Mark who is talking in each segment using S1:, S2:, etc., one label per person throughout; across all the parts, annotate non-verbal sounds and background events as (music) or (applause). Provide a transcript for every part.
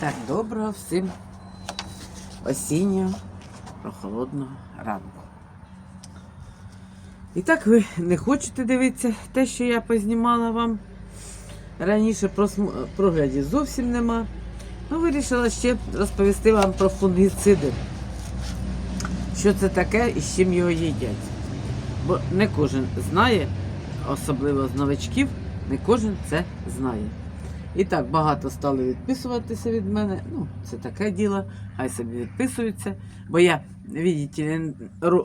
S1: Так, доброго всім осіннього прохолодного ранку. І так ви не хочете дивитися те, що я познімала вам раніше проглядів зовсім нема. Ну, вирішила ще розповісти вам про фунгіциди. Що це таке і з чим його їдять. Бо не кожен знає, особливо з новачків, не кожен це знає. І так багато стали відписуватися від мене. Ну, це таке діло, хай собі відписуються. Бо я, видите,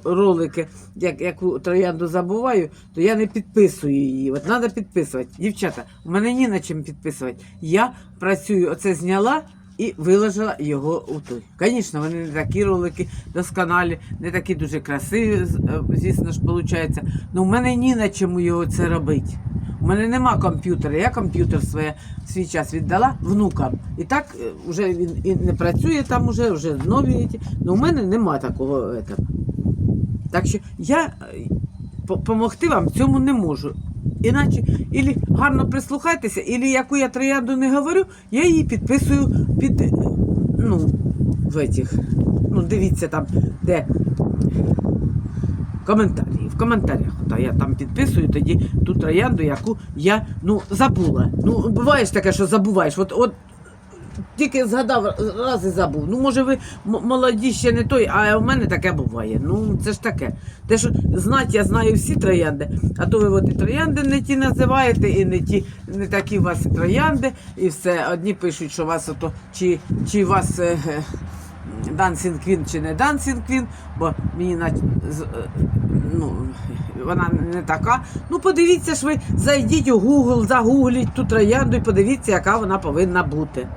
S1: ролики, як, яку троянду забуваю, то я не підписую її. От треба підписувати. Дівчата, у мене ні на чим підписувати. Я працюю, оце зняла. І виложила його у той. Звісно, вони не такі ролики досконалі, не такі дуже красиві, е, звісно ж, виходить. Ну, в мене ні на чому його це робити. У мене нема комп'ютера. Я комп'ютер своє свій час віддала внукам. І так е, вже він і не працює там, уже, вже нові. Ну, у мене нема такого. Этого. Так що я е, по- помогти вам цьому не можу. Іначе, ілі гарно прислухайтеся, ілі яку я троянду не говорю, я її підписую під. е, Ну, в этих. Ну, дивіться там, де коментарі. Коментарях. Та я там підписую тоді ту троянду, яку я ну, забула. Ну, буває таке, що забуваєш. От, от тільки згадав раз і забув. Ну, може, ви молоді ще не той, а в мене таке буває. Ну, це ж таке. Те, що знати, я знаю всі троянди, а то ви от і троянди не ті називаєте, і не ті, не такі у вас і троянди, і все. Одні пишуть, що вас ото, чи, чи вас. Е, е, Dancing Queen чи не Dancing Queen, бо мені на, ну, вона не така. Ну, подивіться ж ви, зайдіть у Google, загугліть ту троянду і подивіться, яка вона повинна бути.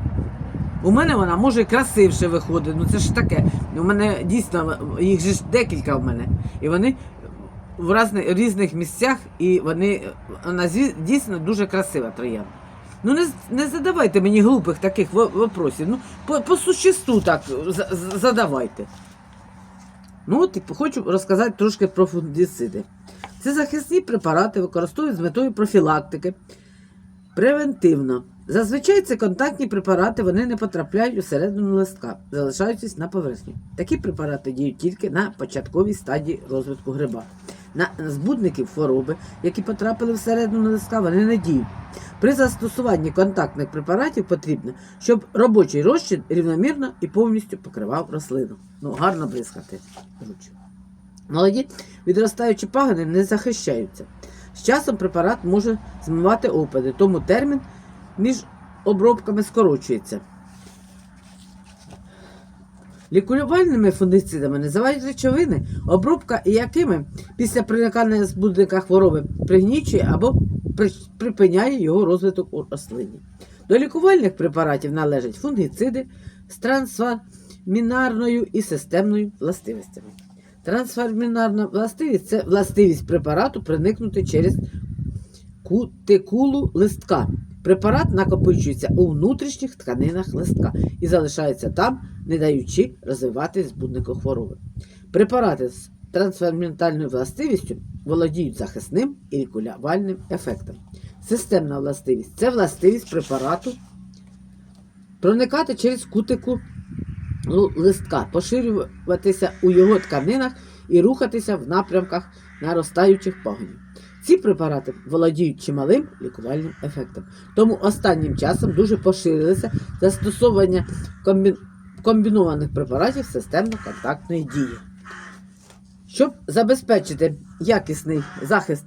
S1: У мене вона може і красивше виходить. Ну це ж таке. У мене дійсно їх ж декілька в мене. І вони в разни- різних місцях, і вони вона дійсно дуже красива троянда. Ну не, не задавайте мені глупих таких во- вопросів. Ну, по, по существу так за- за- задавайте. Ну, от і хочу розказати трошки про фунгіциди. Це захисні препарати використовують з метою профілактики превентивно. Зазвичай це контактні препарати, вони не потрапляють усередину листка, залишаючись на поверхні. Такі препарати діють тільки на початковій стадії розвитку гриба. На збудників хвороби, які потрапили всередину листка, вони не діють. При застосуванні контактних препаратів потрібно, щоб робочий розчин рівномірно і повністю покривав рослину. Ну, гарно бризкати. Молоді відростаючі пагани не захищаються. З часом препарат може змивати опади, тому термін між обробками скорочується. Лікувальними фунгицидами називають речовини, обробка якими після проникання збудника хвороби пригнічує або припиняє його розвиток у рослині. До лікувальних препаратів належать фунгіциди з трансфамінарною і системною властивостями. Трансформінарна властивість це властивість препарату проникнути через кутикулу листка. Препарат накопичується у внутрішніх тканинах листка і залишається там, не даючи розвиватись збуднику хвороби. Препарати з трансферментальною властивістю володіють захисним і лікувальним ефектом. Системна властивість це властивість препарату проникати через кутику листка, поширюватися у його тканинах і рухатися в напрямках наростаючих пагонів. Ці препарати володіють чималим лікувальним ефектом. Тому останнім часом дуже поширилося застосовування комбі- комбінованих препаратів системно-контактної дії. Щоб забезпечити якісний захист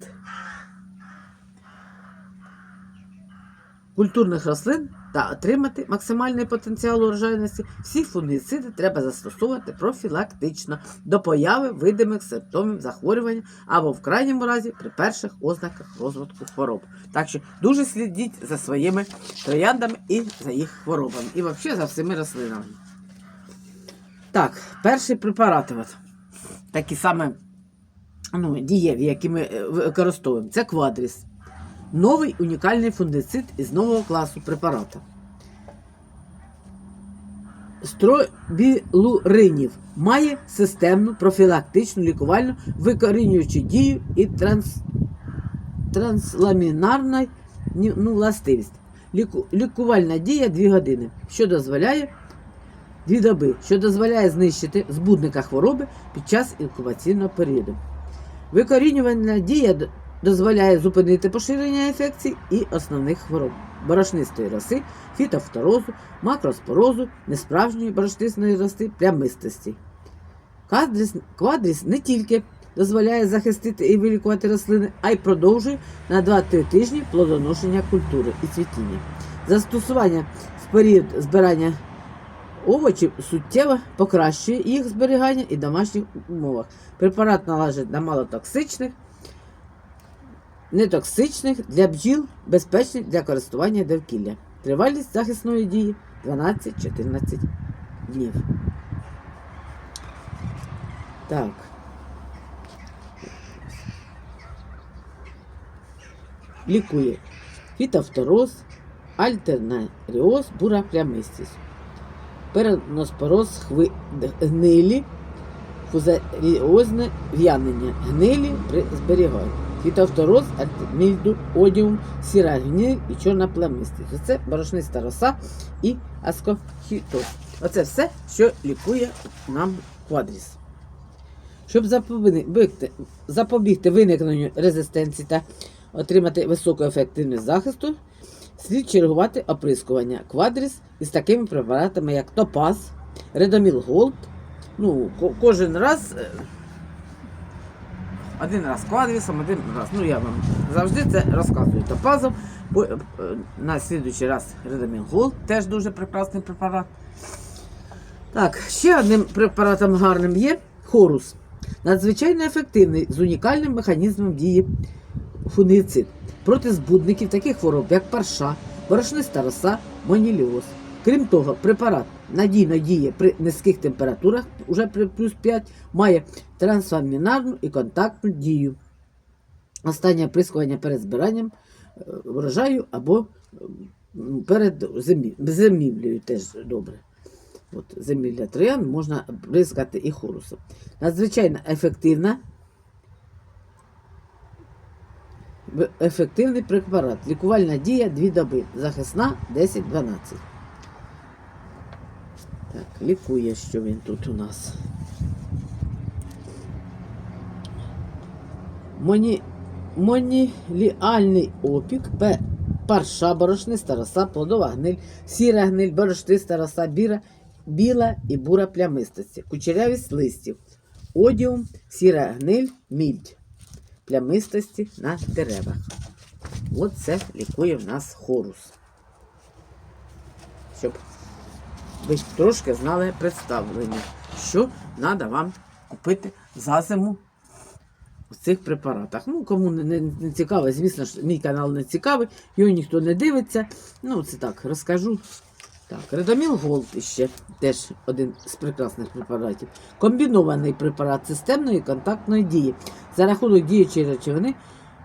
S1: культурних рослин та отримати максимальний потенціал урожайності, всі фунгіциди треба застосовувати профілактично до появи видимих симптомів захворювання або в крайньому разі при перших ознаках розвитку хвороб. Так що дуже слідіть за своїми трояндами і за їх хворобами, і взагалі за всіми рослинами. Так, перший препарат, от, такі саме ну, дієві, які ми е, використовуємо, це квадріс. Новий унікальний фунгицид із нового класу препарата. Стробілуринів має системну профілактичну лікувальну викорінюючу дію і транс, трансламінарну ну, властивість. Ліку... Лікувальна дія 2 години, що дозволяє 2 доби, що дозволяє знищити збудника хвороби під час інкубаційного періоду. Викорінювальна дія дозволяє зупинити поширення інфекцій і основних хвороб борошнистої роси, фітофторозу, макроспорозу, несправжньої борошнистої роси, плямистості. Квадріс, квадріс не тільки дозволяє захистити і вилікувати рослини, а й продовжує на 2-3 тижні плодоношення культури і цвітіння. Застосування в період збирання овочів суттєво покращує їх зберігання і домашніх умовах. Препарат належить на малотоксичних, нетоксичних для бджіл, безпечних для користування довкілля. Тривалість захисної дії 12-14 днів. Так. Лікує фітофтороз, альтернаріоз, бура плямистість, переноспороз хви... гнилі, фузаріозне в'янення, гнилі при зберіганні. Фітофтороз, альтмільду, одіум, сіра гниль і чорна плямистість. Оце борошниста роса і аскохітоз. Оце все, що лікує нам квадріс. Щоб запобігти, запобігти виникненню резистенції та отримати високу ефективність захисту, слід чергувати оприскування квадріс із такими препаратами, як Топаз, Редоміл Голд. Ну, ко- кожен раз. е, Один раз квадрісом, один раз. Ну, я вам завжди це розказую топазом. Е, На слідуючий раз Редоміл Голд, теж дуже прекрасний препарат. Так, ще одним препаратом гарним є хорус. Надзвичайно ефективний з унікальним механізмом дії фунгіцид проти збудників таких хвороб, як парша, борошниста роса, моніліоз. Крім того, препарат надійно діє при низьких температурах, уже при плюс 5, має трансфамінарну і контактну дію. Останнє оприскування перед збиранням е, врожаю або перед зимі- зимівлею теж добре. От, земілля троян можна бризкати і хорусом. Надзвичайно ефективна. в- Ефективний препарат. Лікувальна дія 2 доби. Захисна 10-12. Так, лікує, що він тут у нас. Моні... Моніліальний опік. Парша, борошниста роса, плодова гниль, сіра гниль, борошниста роса, біра, біла і бура плямистості, кучерявість листів, одіум, сіра гниль, мідь, плямистості на деревах. От це лікує в нас хорус. Щоб ви трошки знали представлення, що треба вам купити за зиму в цих препаратах. Ну, кому не, не, цікаво, звісно ж, мій канал не цікавий, його ніхто не дивиться. Ну, це так, розкажу. Так, Редоміл Голд ще теж один з прекрасних препаратів. Комбінований препарат системної контактної дії за рахунок діючої речовини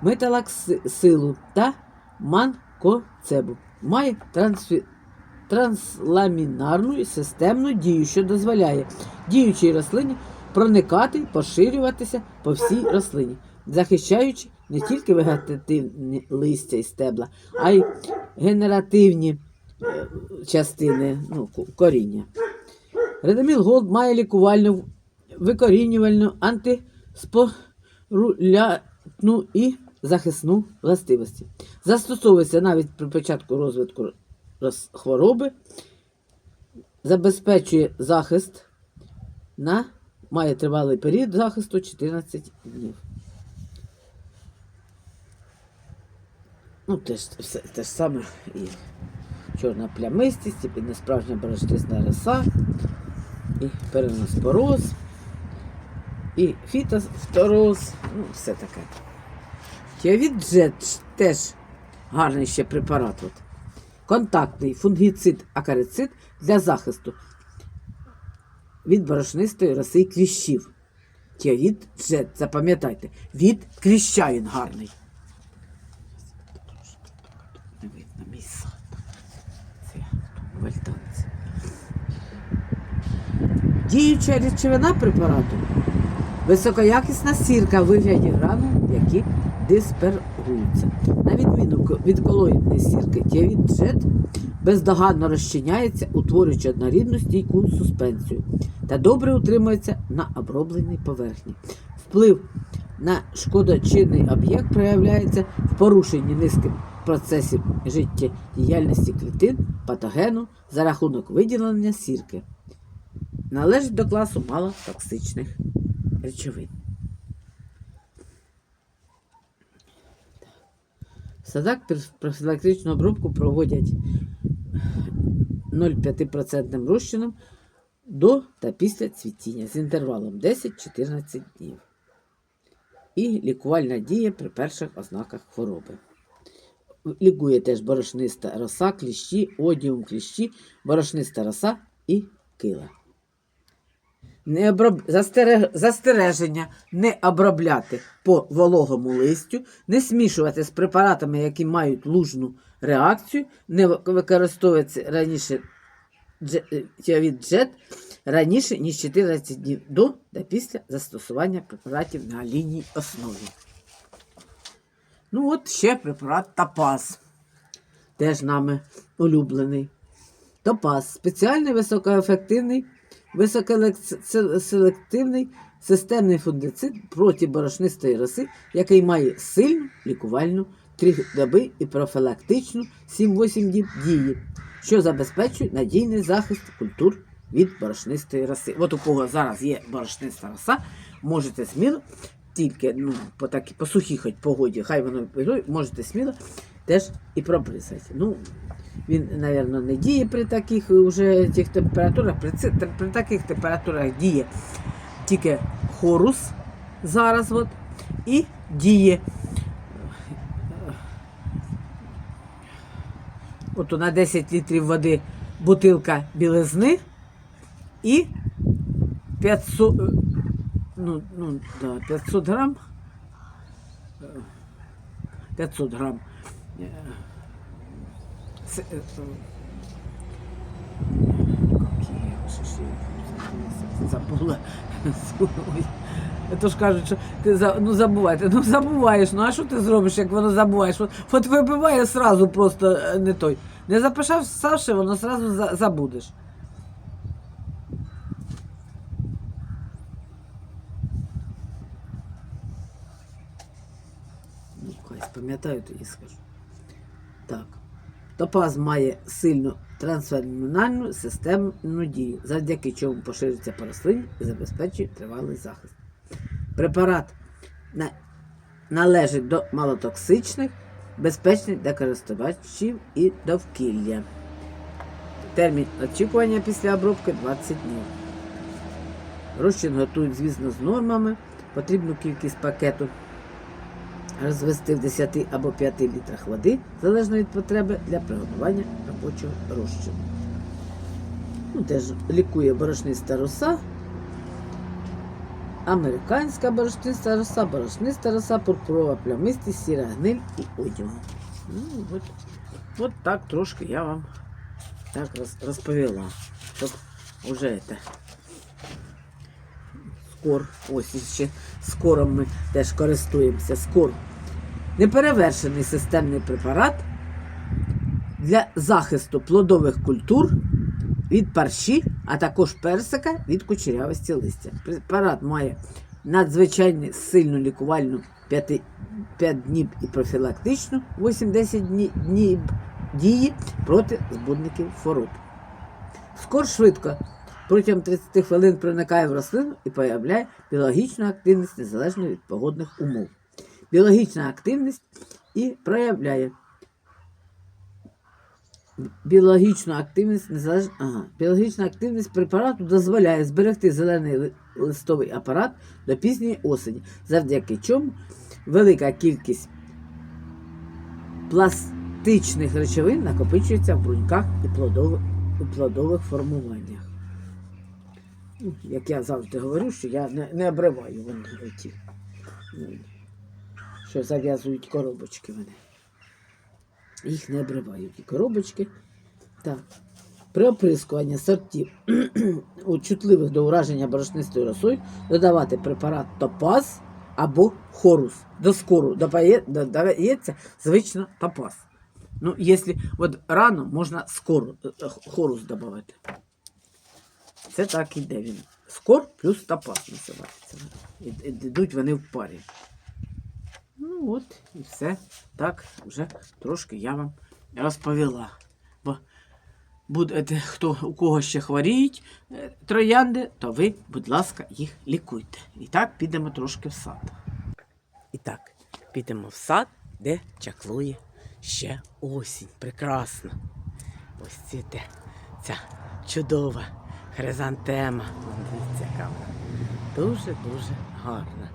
S1: металаксилу та манкоцебу. Має трансфі... трансламінарну системну дію, що дозволяє діючій рослині проникати поширюватися по всій рослині, захищаючи не тільки вегетативні листя і стебла, а й генеративні частини ну, коріння. Редаміл Голд має лікувальну, викорінювальну, антиспорулятну і захисну властивості. Застосовується навіть при початку розвитку хвороби, забезпечує захист на має тривалий період захисту 14 днів. Ну, теж все те ж саме і чорна плямистість, і несправжня борошнисна роса, і переноспороз, і фітофтороз, ну, все таке. Тіовід джет теж гарний ще препарат. От. Контактний фунгіцид акарицид для захисту від борошнистої роси і кліщів. Тіовід джет, запам'ятайте, від кліща він гарний. Не видно місце. Це я в альтанці. Діюча речовина препарату високоякісна сірка в вигляді гранул, які диспергуються. На відміну відколоїдної сірки тіавіджет бездоганно розчиняється, утворюючи однорідну стійку суспензію та добре утримується на обробленій поверхні. Вплив на шкодочинний об'єкт проявляється в порушенні низки процесів життєдіяльності клітин, патогену за рахунок виділення сірки. Належить до класу малотоксичних речовин. В садах профілактичну обробку проводять 0,5% розчином до та після цвітіння з інтервалом 10-14 днів. І лікувальна дія при перших ознаках хвороби. Лікує теж борошниста роса, кліщі, одіум кліщі, борошниста роса і кила. Не оброб... застерег... Застереження не обробляти по вологому листю, не смішувати з препаратами, які мають лужну реакцію, не ви- використовується раніше дже- тіавід джет раніше, ніж 14 днів до та після застосування препаратів на лінійній основі. Ну, от ще препарат Тапаз. Теж нами улюблений. Топаз спеціальний високоефективний, високоселективний системний фунгицид проти борошнистої роси, який має сильну лікувальну 3 доби і профілактичну 7-8 діб дії, що забезпечує надійний захист культур від борошнистої роси. От у кого зараз є борошниста роса, можете сміло, тільки ну, по, такі, по сухій хоч погоді, хай воно можете сміло теж і пробризати. Ну, він, мабуть, не діє при таких уже тих температурах. При, при таких температурах діє тільки хорус зараз. От, і діє. От на 10 літрів води бутилка білизни і 500, е, ну, ну, да, 500 грам. е, 500 грам. Е, ж я забула. Ой. То ж кажуть, що ти ну забувайте, ну забуваєш, ну а що ти зробиш, як воно забуваєш? От, вибиває сразу просто е, не той. Не запишав Саші, воно сразу за- забудеш. Ну, хай пам'ятаю, тоді скажу. Так. Топаз має сильну трансфермінальну системну дію, завдяки чому поширюється по рослині і забезпечує тривалий захист. Препарат на- належить до малотоксичних, безпечних для користувачів і довкілля. Термін очікування після обробки 20 днів. Розчин готують, звісно, з нормами. Потрібну кількість пакету розвести в 10 або 5 літрах води, залежно від потреби, для приготування робочого розчину. Ну, теж лікує борошниста роса, американська борошниста роса, борошниста роса, пурпурова плямистість, сіра гниль і одягу. Ну, от, от так трошки я вам так розповіла. Щоб уже це. Скор, ось ще скором ми теж користуємося. Скор. Неперевершений системний препарат для захисту плодових культур від парші, а також персика від кучерявості листя. Препарат має надзвичайно сильну лікувальну 5, 5 днів і профілактичну 8-10 днів дії проти збудників хвороб. Скор швидко протягом 30 хвилин проникає в рослину і проявляє біологічну активність незалежно від погодних умов. Біологічна активність і проявляє біологічну активність незалежно. Ага. Біологічна активність препарату дозволяє зберегти зелений листовий апарат до пізньої осені, завдяки чому велика кількість пластичних речовин накопичується в бруньках і плодових, формуваннях. Як я завжди говорю, що я не, не обриваю вони ті, ну, що зав'язують коробочки вони. Їх не обриваю, ті коробочки. Так. При оприскуванні сортів (clears throat) у чутливих до ураження борошнистою росою додавати препарат Топаз або хорус. До скору додається звично топаз. Ну, якщо от рано можна скору, е, хорус додати. Це так іде він. Скор плюс топаз називається. Йдуть вони в парі. Ну от, і все. Так, вже трошки я вам розповіла. Бо будете, хто у кого ще хворіють е, троянди, то ви, будь ласка, їх лікуйте. І так підемо трошки в сад. І так, підемо в сад, де чаклує ще осінь. Прекрасно. Ось цвіте ця чудова хризантема. Дивіться, яка вона. Дуже-дуже гарна.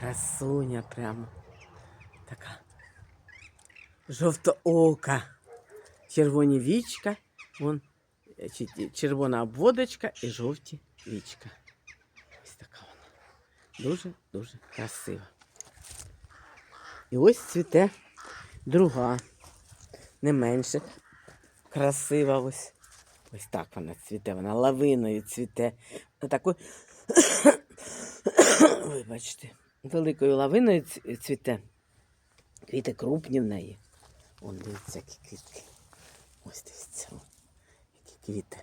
S1: Красуня прямо. Така. Жовтоока. Червоні вічка. Вон е, червона обводочка і жовті вічка. Ось така вона. Дуже-дуже красива. І ось цвіте друга, не менше красива ось. Ось так вона цвіте, вона лавиною цвіте. Такою, (coughs) вибачте, великою лавиною цвіте. Квіти крупні в неї. Вон дивіться, які квітки. Ось дивіться. Які квіти.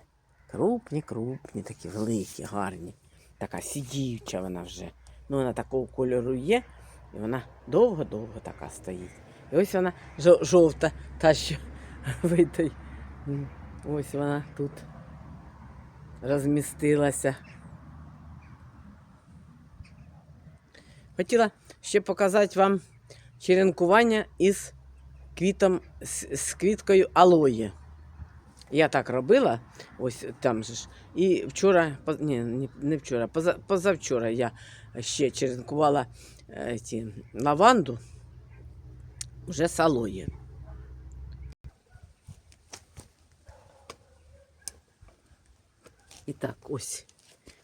S1: Крупні, крупні, такі великі, гарні. Така сидіюча вона вже. Ну, вона такого кольору є, і вона довго-довго така стоїть. І ось вона жовта, та що (laughs) витой. М, Ось вона тут розмістилася. Хотіла ще показати вам черенкування із квітом, з, з квіткою алої. Я так робила, ось там же ж. І вчора, ні, не- вчора, позавчора я ще черенкувала е, ті, лаванду вже з алої. І так, ось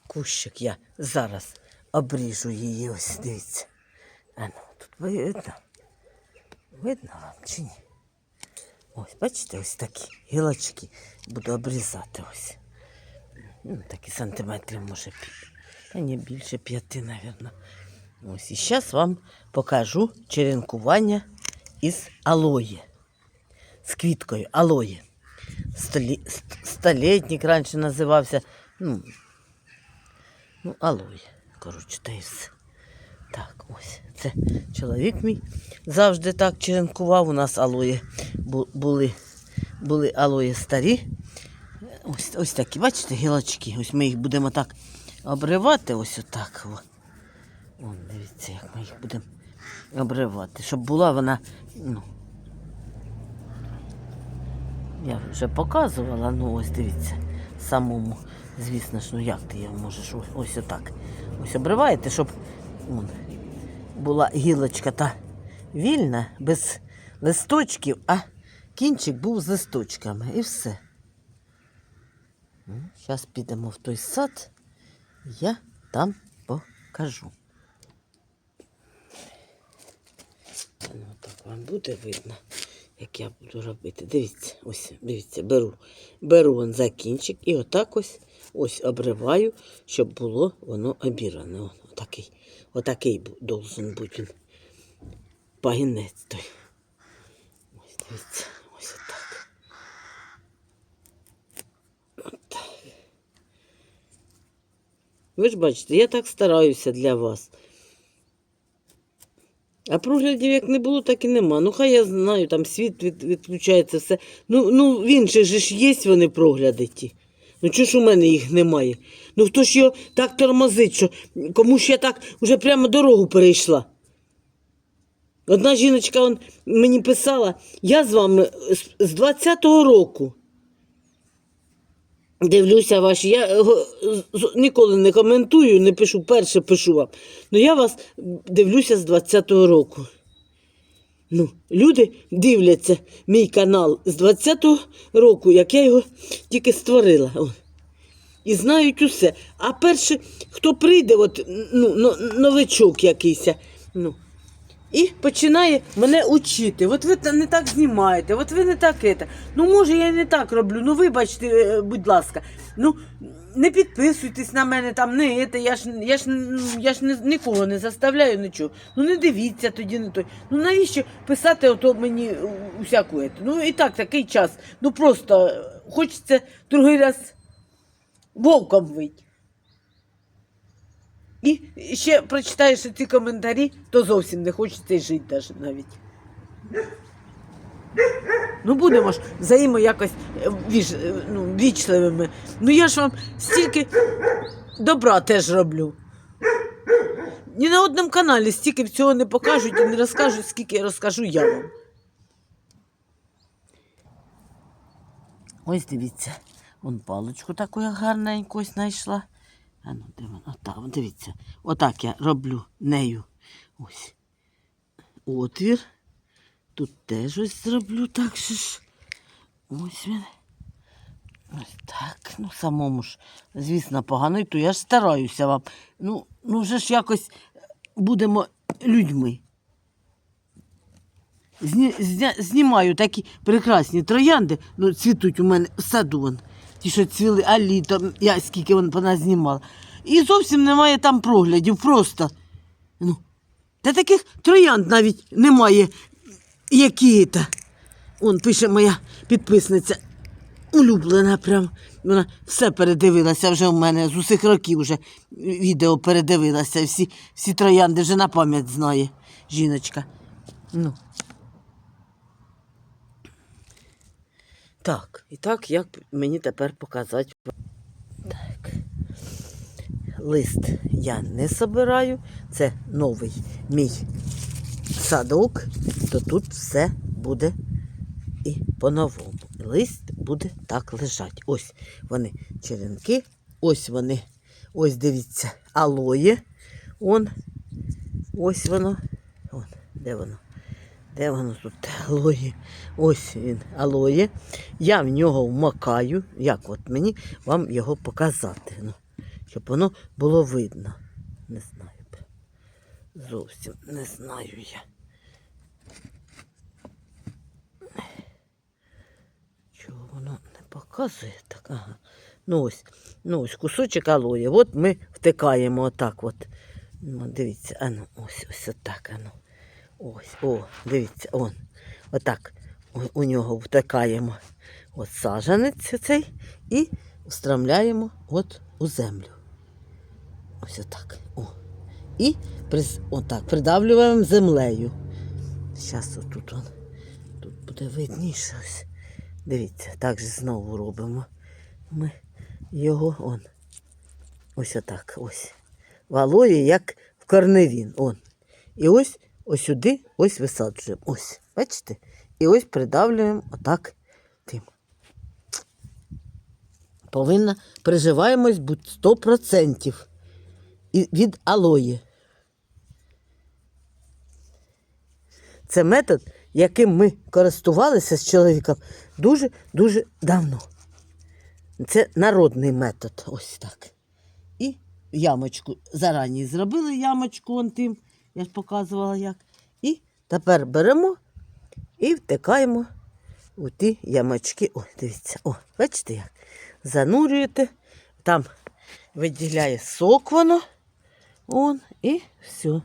S1: кущик я зараз обріжу її, ось дивіться. А ну, тут видно. Видно вам чи ні? Ось, бачите, ось такі гілочки буду обрізати ось. Ну, такі сантиметрів, може, та ні, більше п'яти, напевно. Ось, і зараз вам покажу черенкування із алої. З квіткою алої. Столі... ст- Столітник раніше називався. Ну, ну алої. Коротше, та й все. Так, ось. Це чоловік мій завжди так черенкував. У нас алої були, були алої старі. Ось, ось такі, бачите, гілочки. Ось ми їх будемо так обривати, ось отак. Вон, дивіться, як ми їх будемо обривати. Щоб була вона. Ну, я вже показувала, ну ось дивіться, самому. Звісно ж, ну як ти його можеш ось, ось отак. Ось обриваєте, щоб вон, була гілочка та вільна, без листочків, а кінчик був з листочками і все. Зараз підемо в той сад, я там покажу. Ну, так вам буде видно, як я буду робити. Дивіться, ось, дивіться, беру. Беру вон за і отак ось, ось обриваю, щоб було воно обіране. Вон, отакий, отакий должен бути. Пагінець той. Ось дивіться, ось отак. Отак. Ви ж бачите, я так стараюся для вас. А проглядів як не було, так і нема. Ну хай я знаю, там світ від, відключається все. Ну, ну він же ж є вони прогляди ті. Ну чого ж у мене їх немає? Ну хто ж його так тормозить, що комусь я так вже прямо дорогу перейшла. Одна жіночка он, мені писала, я з вами з 20-го року. Дивлюся ваші. Я е, ніколи не коментую, не пишу, перше пишу вам. Ну я вас дивлюся з 20-го року. Ну, люди дивляться мій канал з 20-го року, як я його тільки створила. І знають усе. А перше, хто прийде, от, ну, новичок якийсь, ну, і починає мене учити. От ви не так знімаєте, от ви не так це. Ну, може, я не так роблю. Ну, вибачте, е, будь ласка. Ну, не підписуйтесь на мене там, не це. Я ж, я ж, я ж не, нікого не заставляю нічого. Ну не дивіться тоді не той. Ну навіщо писати ото мені усяку ету? Ну і так, такий час. Ну просто е, хочеться другий раз вовком вить. І ще прочитаєш ці коментарі, то зовсім не хочеться жити даже навіть. Ну, будемо ж взаємо якось е, е, ну, вічливими. Ну я ж вам стільки добра теж роблю. Ні на одному каналі стільки всього не покажуть і не розкажуть, скільки я розкажу я вам. Ось дивіться, вон паличку таку я гарненьку знайшла. А ну, де вона? Там, дивіться. Отак я роблю нею. Ось. Отвір. Тут теж ось зроблю так же ж. Ось він. Ось так. Ну, самому ж, звісно, погано, і то я ж стараюся вам. Ну, ну вже ж якось будемо людьми. Зні, зня, знімаю такі прекрасні троянди, ну, цвітуть у мене в саду. Ті, що цвіли, а літом, я скільки вон вона знімала. І зовсім немає там проглядів, просто. Ну, та таких троянд навіть немає, які та. Он пише моя підписниця. Улюблена прям. Вона все передивилася вже в мене з усіх років вже відео передивилася. Всі, всі троянди вже на пам'ять знає жіночка. Ну. Так, і так, як мені тепер показати. Так. Лист я не собираю. Це новий мій садок, то тут все буде і по-новому. Лист буде так лежати. Ось вони черенки, ось вони, ось дивіться, алоє. Он, ось воно. Он, де воно? Де воно тут алоє? Ось він алоє. Я в нього вмакаю. Як от мені вам його показати? Ну, щоб воно було видно. Не знаю. Зовсім не знаю я. Чого воно не показує так? Ага. Ну ось, ну ось кусочок алоє. От ми втикаємо отак. От. Ну, дивіться, а ну, ось, ось отак. А ну. Ось, о, дивіться, он. Отак у, нього втикаємо от сажанець цей і встромляємо от у землю. Ось отак. О. І прис, отак, придавлюємо землею. Зараз отут он, тут буде видніше. Дивіться, так же знову робимо. Ми його он. Ось отак. Ось. Валує, як в корневін. Он. І ось ось сюди ось висаджуємо. Ось. Бачите? І ось придавлюємо отак тим. Повинна приживаємось будь 100% від алої. Це метод, яким ми користувалися з чоловіком дуже-дуже давно. Це народний метод. Ось так. І ямочку зарані зробили ямочку он тим, я ж показувала як. І тепер беремо і втикаємо у ті ямочки. О, дивіться, о, бачите як? Занурюєте, там виділяє сок воно. Он, і все.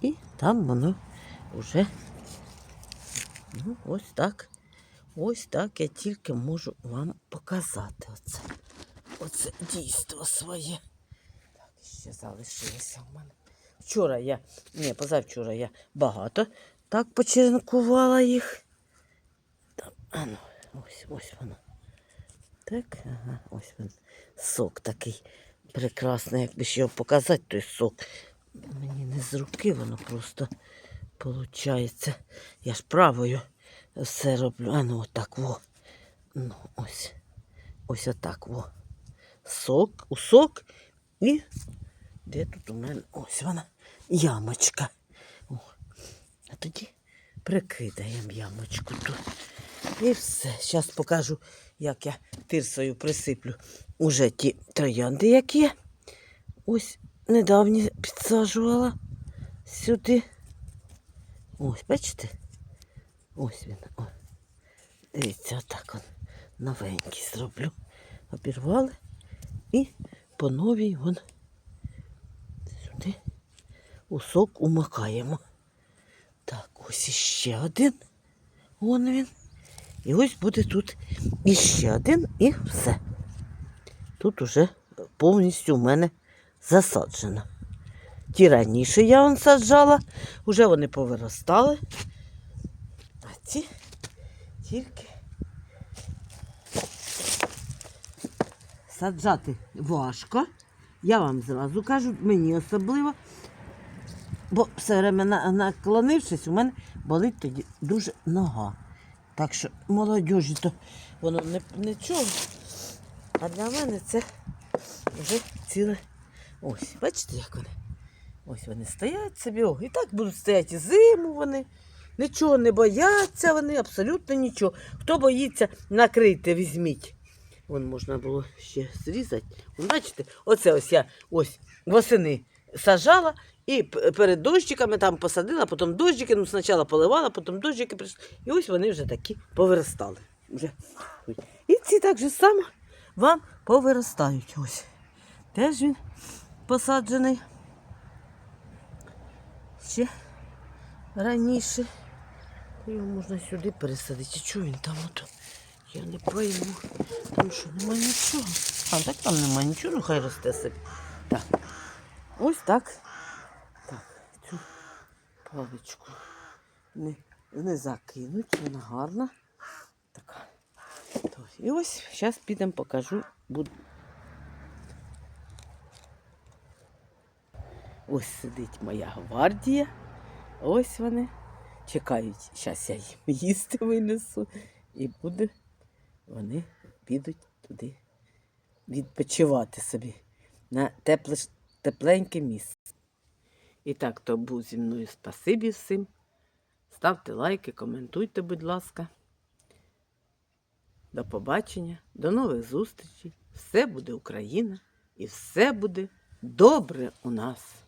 S1: І там воно вже ну, ось так. Ось так я тільки можу вам показати оце. Оце дійство своє. Так, ще залишилося в мене. Вчора я, ні, позавчора я багато так почеренкувала їх. Там, а ну, ось, ось воно. Так, ага, ось він. Сок такий прекрасний, якби ще його показати, той сок. Мені не з руки воно просто виходить. Я ж правою все роблю. А ну отак во. Ну, ось. Ось отак во. Сок, у сок і де тут у мене ось вона ямочка. О. А тоді прикидаємо ямочку тут. І все. Зараз покажу, як я тирсою присиплю уже ті троянди, які я ось недавні підсаджувала сюди.
S2: Ось, бачите? Ось він. О. Дивіться, отак он новенький зроблю. Обірвали і по новій вон сюди у сок умакаємо. Так, ось іще один. Вон він. І ось буде тут іще один і все. Тут уже повністю в мене засаджено. Ті раніше я вон саджала, вже вони повиростали. А ці тільки саджати важко. Я вам зразу кажу, мені особливо. Бо все время наклонившись, у мене болить тоді дуже нога. Так що молодіжі то воно не, нічого. А для мене це вже ціле. Ось, бачите, як вони? Ось вони стоять собі. О, і так будуть стояти зиму вони. Нічого не бояться вони, абсолютно нічого. Хто боїться, накрийте, візьміть. Вон можна було ще зрізати. Бачите, оце ось я ось восени сажала і перед дощиками там посадила, потім дощики, ну спочатку поливала, потім дощики прийшли. І ось вони вже такі повиростали. Вже. І ці так же само вам повиростають. Ось. Теж він посаджений. Ще раніше. Його можна сюди пересадити. Чого він там ото? Я не пойму. Там що, нема нічого. А, так там нема нічого, ну хай росте собі. Так. Ось так. Паличку не, не закинуть, вона гарна. Така. І ось зараз підемо покажу. Ось сидить моя гвардія. Ось вони. Чекають. Зараз я їм їсти винесу. І буде. Вони підуть туди відпочивати собі на тепле, тепленьке місце. І так, то був зі мною спасибі всім. Ставте лайки, коментуйте, будь ласка. До побачення, до нових зустрічей. Все буде Україна і все буде добре у нас.